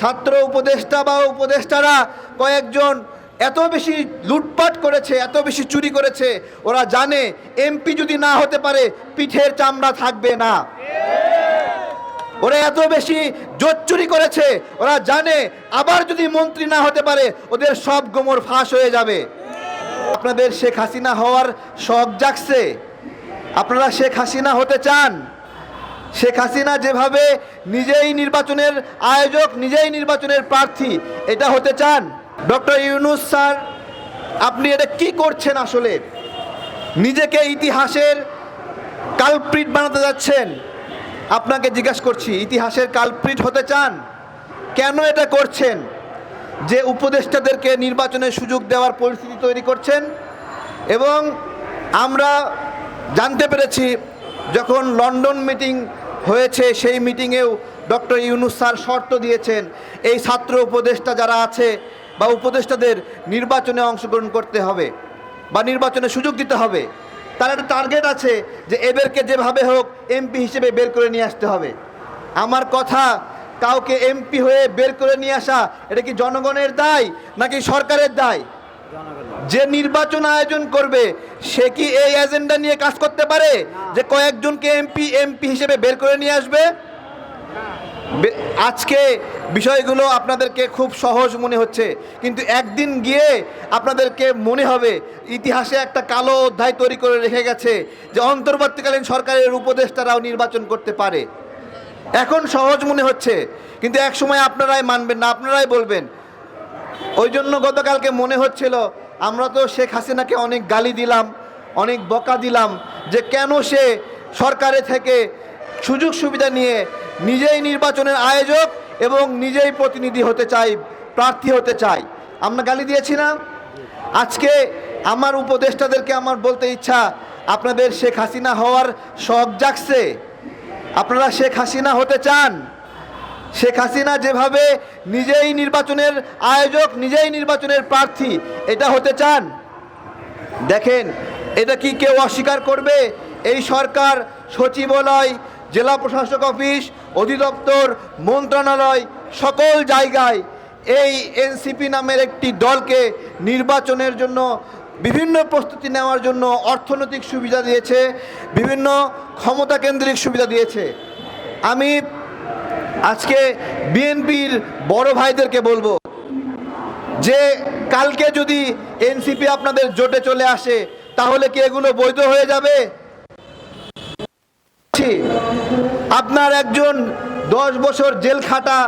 ছাত্র উপদেষ্টা বা উপদেষ্টারা কয়েকজন এত বেশি লুটপাট করেছে, এত বেশি চুরি করেছে, ওরা জানে এমপি যদি না হতে পারে, পিঠের চামড়া থাকবে না। ওরা এত বেশি জোট চুরি করেছে, ওরা জানে আবার যদি মন্ত্রী না হতে পারে, ওদের সব গোমর ফাঁস হয়ে যাবে। আপনাদের শেখ হাসিনা হওয়ার শখ জাগছে। আপনারা শেখ হাসিনা হতে চান শেখ হাসিনা যেভাবে নিজেই নির্বাচনের আয়োজক, নিজেই নির্বাচনের প্রার্থী, এটা হতে চান? ডক্টর ইউনুস স্যার, আপনি এটা কি করছেন আসলে? নিজেকে ইতিহাসের কালপ্রিট বানাতে যাচ্ছেন। আপনাকে জিজ্ঞাসা করছি, ইতিহাসের কালপ্রিট হতে চান? কেন এটা করছেন? যে উপদেষ্টাদেরকে নির্বাচনের সুযোগ দেওয়ার পরিস্থিতি তৈরি করছেন। এবং আমরা জানতে পেরেছি, যখন লন্ডন মিটিং হয়েছে, সেই মিটিংয়েও ডক্টর ইউনুস স্যার শর্ত দিয়েছেন। এই ছাত্র উপদেষ্টা যারা আছে বা উপদেষ্টাদের নির্বাচনে অংশগ্রহণ করতে হবে বা নির্বাচনে সুযোগ দিতে হবে, তার একটা টার্গেট আছে যে এদেরকে যেভাবে হোক এমপি হিসেবে বের করে নিয়ে আসতে হবে। আমার কথা, কাউকে এমপি হয়ে বের করে নিয়ে আসা, এটা কি জনগণের দায় নাকি সরকারের দায়? যে নির্বাচন আয়োজন করবে সে কি এই এজেন্ডা নিয়ে কাজ করতে পারে? যে কয়েকজনকে এমপি এমপি হিসেবে বের করে নিয়ে আসবে? আজকে বিষয়গুলো আপনাদেরকে খুব সহজ মনে হচ্ছে। কিন্তু একদিন গিয়ে আপনাদেরকে মনে হবে ইতিহাসে একটা কালো অধ্যায় তৈরি করে রেখে গেছে যে অন্তর্বর্তীকালীন সরকারের উপদেষ্টারাও নির্বাচন করতে পারে। এখন সহজ মনে হচ্ছে কিন্তু এক সময় আপনারাই মানবেন না আপনারাই বলবেন ওই জন্য গতকালকে মনে হচ্ছিল, আমরা তো শেখ হাসিনাকে অনেক গালি দিলাম, অনেক বকা দিলাম, যে কেন সে সরকারে থেকে সুযোগ সুবিধা নিয়ে নিজেই নির্বাচনের আয়োজক এবং নিজেই প্রতিনিধি হতে চাই, প্রার্থী হতে চাই। আমরা গালি দিয়েছি না? আজকে আমার উপদেষ্টাদেরকে আমার বলতে ইচ্ছা, আপনাদের শেখ হাসিনা হওয়ার শখ জাগছে? আপনারা শেখ হাসিনা হতে চান? শেখ হাসিনা যেভাবে নিজেই নির্বাচনের আয়োজক, নিজেই নির্বাচনের প্রার্থী, এটা হতে চান? দেখেন, এটা কি কেউ অস্বীকার করবে? এই সরকার সচিবালয়, জেলা প্রশাসক অফিস, অধিদপ্তর, মন্ত্রণালয়, সকল জায়গায় এই এনসিপি নামের একটি দলকে নির্বাচনের জন্য, বিভিন্ন প্রস্তুতি নেওয়ার জন্য অর্থনৈতিক সুবিধা দিয়েছে, বিভিন্ন ক্ষমতা কেন্দ্রিক সুবিধা দিয়েছে। আমি আজকে বিএনপির বড় ভাইদেরকে বলব, যে কালকে যদি এনসিপি আপনাদের জোটে চলে আসে, তাহলে কি এগুলো বৈধ হয়ে যাবে? আপনার একজন দশ বছর জেল খাটা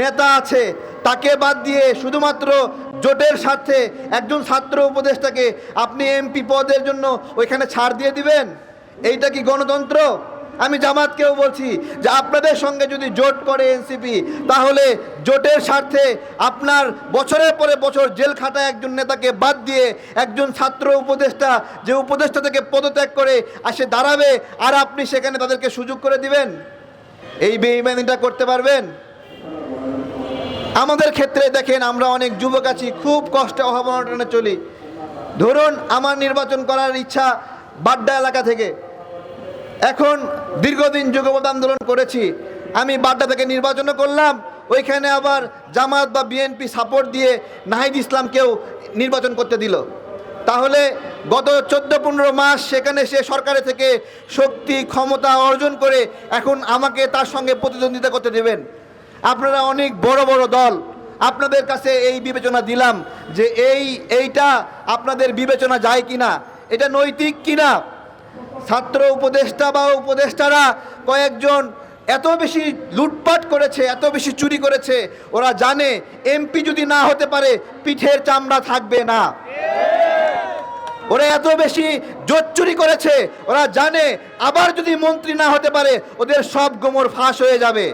নেতা আছে, তাকে বাদ দিয়ে শুধুমাত্র জোটের স্বার্থে একজন ছাত্র উপদেষ্টাকে আপনি এমপি পদের জন্য ওইখানে ছাড় দিয়ে দিবেন? এইটা কি গণতন্ত্র? আমি জামাতকেও বলছি যে আপনাদের সঙ্গে যদি জোট করে এনসিপি, তাহলে জোটের স্বার্থে আপনার বছরের পরে বছর জেল খাটা একজন নেতাকে বাদ দিয়ে একজন ছাত্র উপদেষ্টা যে উপদেষ্টা থেকে পদত্যাগ করে আসে দাঁড়াবে, আর আপনি সেখানে তাদেরকে সুযোগ করে দিবেন? এই বেইমানিটা করতে পারবেন? আমাদের ক্ষেত্রে দেখেন, আমরা অনেক যুবক আছি, খুব কষ্টে অভাবনটনে চলি। ধরুন, আমার নির্বাচন করার ইচ্ছা বাড্ডা এলাকা থেকে। এখন দীর্ঘদিন যুগপথ আন্দোলন করেছি, আমি বাড্ডা থেকে নির্বাচনও করলাম, ওইখানে আবার জামাত বা বিএনপি সাপোর্ট দিয়ে নাহিদ ইসলামকেও নির্বাচন করতে দিল। তাহলে গত চোদ্দ পনেরো মাস সেখানে সে সরকারে থেকে শক্তি, ক্ষমতা অর্জন করে এখন আমাকে তার সঙ্গে প্রতিদ্বন্দ্বিতা করতে দেবেন। আপনারা অনেক বড় বড় দল, আপনাদের কাছে এই বিবেচনা দিলাম যে এই, এইটা আপনাদের বিবেচনা যায় কিনা, এটা নৈতিক কিনা ছাত্র উপদেষ্টা বা উপদেষ্টারা কয়েকজন এত বেশি লুটপাট করেছে, এত বেশি চুরি করেছে, ওরা জানে এমপি যদি না হতে পারে, পিঠের চামড়া থাকবে না। ওরা এত বেশি জোর চুরি করেছে, ওরা জানে আবার যদি মন্ত্রী না হতে পারে, ওদের সব গোমর ফাঁস হয়ে যাবে।